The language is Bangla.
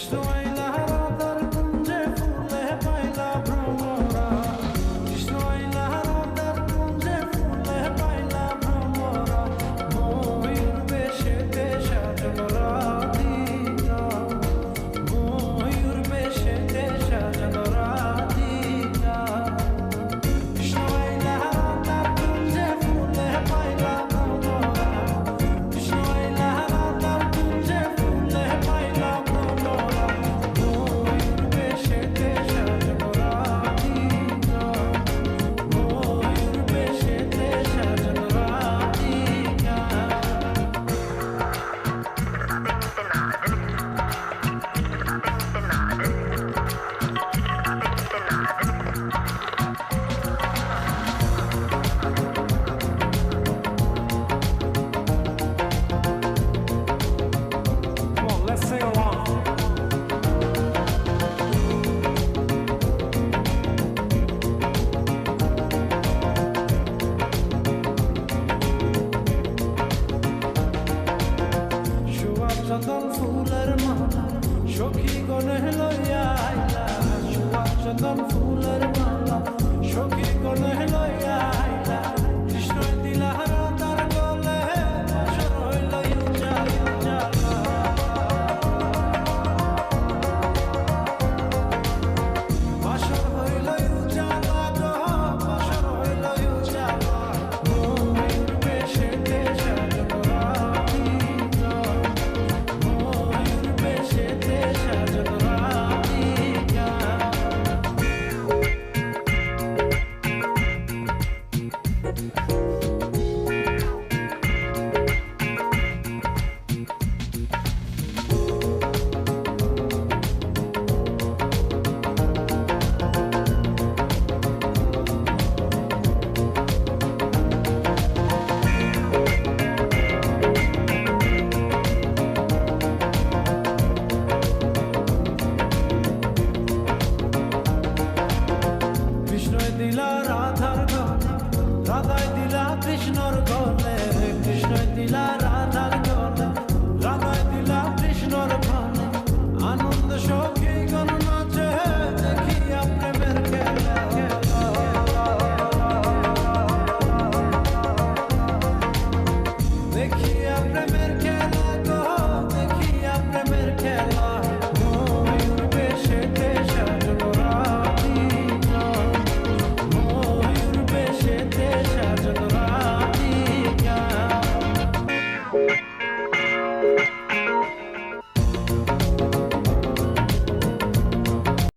কৃষ্ণ আইলা রাধার কুঞ্জে come for কৃষ্ণর গলে কৃষ্ণ দিলা রাধার গলে। রাধা দিলা কৃষ্ণর গলে আনন্দ সখী গণ নাচে, দেখিয়া